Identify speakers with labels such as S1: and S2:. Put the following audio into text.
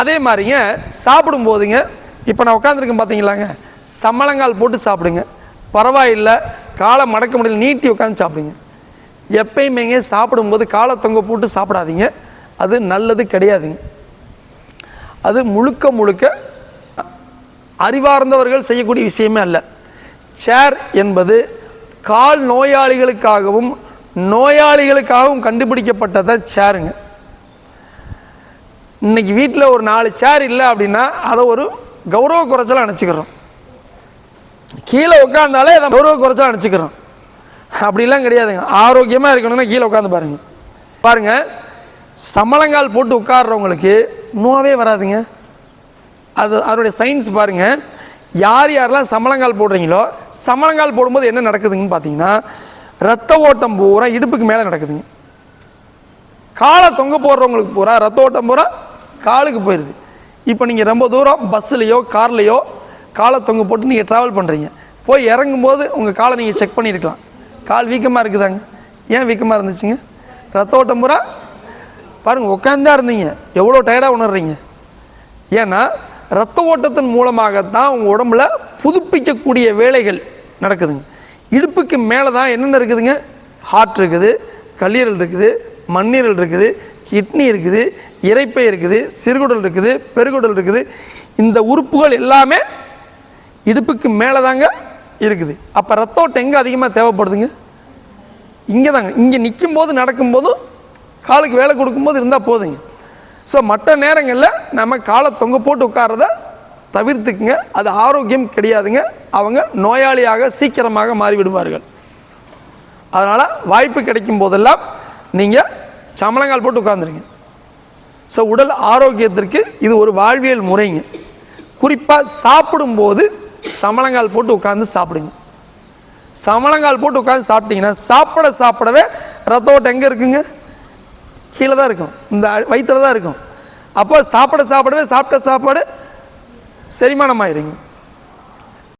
S1: அதே மாதிரிங்க சாப்பிடும் போதுங்க இப்போ நான் உட்காந்துருக்கேன் பார்த்தீங்களாங்க சம்மளங்கால் போட்டு சாப்பிடுங்க. பரவாயில்லை காலை மடக்க முடியல நீட்டி உட்காந்து சாப்பிடுங்க. எப்பயுமேங்க சாப்பிடும்போது காலை தொங்க போட்டு சாப்பிடாதீங்க. அது நல்லது கிடையாதுங்க. அது முழுக்க முழுக்க அறிவார்ந்தவர்கள் செய்யக்கூடிய விஷயமே அல்ல. சேர் என்பது கால் நோயாளிகளுக்காகவும் நோயாளிகளுக்காகவும் கண்டுபிடிக்கப்பட்டதை சேருங்க இன்னைக்கு வீட்டில் ஒரு நாலு சேர் இல்லை அப்படின்னா அதை ஒரு கௌரவ குறைச்சலாக அணைச்சிக்கிறோம் கீழே உட்காந்தாலே அதை கௌரவ குறைச்சலாக அணைச்சிக்கிறோம் அப்படிலாம் கிடையாதுங்க. ஆரோக்கியமாக இருக்கணும்னா கீழே உட்காந்து பாருங்க. பாருங்க சமளங்கால் போட்டு உட்கார்றவங்களுக்கு நோவே வராதுங்க. அது அதனுடைய சயின்ஸ் பாருங்கள் யார் யாரெல்லாம் சமளங்கால் போடுறீங்களோ சமளங்கால் போடும்போது என்ன நடக்குதுங்கன்னு பார்த்தீங்கன்னா ரத்த ஓட்டம் பூரா இடுப்புக்கு மேலே நடக்குதுங்க. காலை தொங்க போடுறவங்களுக்கு பூரா ரத்த ஓட்டம் பூரா காலுக்கு போயிடுது இப்போ நீங்கள் ரொம்ப தூரம் பஸ்ஸுலேயோ கார்லேயோ காலை தொங்க போட்டு நீங்கள் ட்ராவல் பண்ணுறீங்க போய் இறங்கும்போது உங்கள் காலை நீங்கள் செக் பண்ணியிருக்கலாம். கால் வீக்கமாக இருக்குதாங்க? ஏன் வீக்கமாக இருந்துச்சுங்க? ரத்த ஓட்டம் பூரா? பாருங்கள் உட்காந்தா இருந்தீங்க. எவ்வளோ டயர்டாக உணர்றீங்க? ஏன்னா ரத்த ஓட்டத்தின் மூலமாகத்தான் உங்கள் உடம்புல புதுப்பிக்கக்கூடிய வேலைகள் நடக்குதுங்க. இடுப்புக்கு மேலே தான் என்னென்ன இருக்குதுங்க? ஹார்ட் இருக்குது கல்லீரல் இருக்குது மண்ணீரல் இருக்குது கிட்னி இருக்குது இரைப்பை இருக்குது சிறுகுடல் இருக்குது பெருகுடல் இருக்குது. இந்த உறுப்புகள் எல்லாமே இடுப்புக்கு மேலே தாங்க இருக்குது. அப்போ ரத்த ஓட்டம் எங்கே அதிகமாக தேவைப்படுதுங்க? இங்கே தாங்க இங்கே நிற்கும் போது நடக்கும்போதும் காலுக்கு வேலை கொடுக்கும்போது இருந்தால் போதுங்க. ஸோ மற்ற நேரங்களில் நம்ம காலை தொங்க போட்டு உட்கார்றத தவிர்த்துக்குங்க. அது ஆரோக்கியம் கிடையாதுங்க. அவங்க நோயாளியாக சீக்கிரமாக மாறிவிடுவார்கள். அதனால் வாய்ப்பு கிடைக்கும் போதெல்லாம் நீங்கள் சமணங்கால் போட்டு உட்காந்துருங்க ஸோ உடல் ஆரோக்கியத்திற்கு இது ஒரு வாழ்வியல் முறைங்க. குறிப்பாக சாப்பிடும்போது சமணங்கால் போட்டு உட்காந்து சாப்பிடுங்க. சமணங்கால் போட்டு உட்காந்து சாப்பிட்டீங்கன்னா சாப்பிட சாப்பிடவே ரத்த ஓட்டம் எங்கே இருக்குங்க? கீழே தான் இருக்கும். இந்த வயிற்றில் தான் இருக்கும். அப்போ சாப்பிட சாப்பிடவே சாப்பிட்ட சாப்பாடு செரிமானம் ஆயிருங்க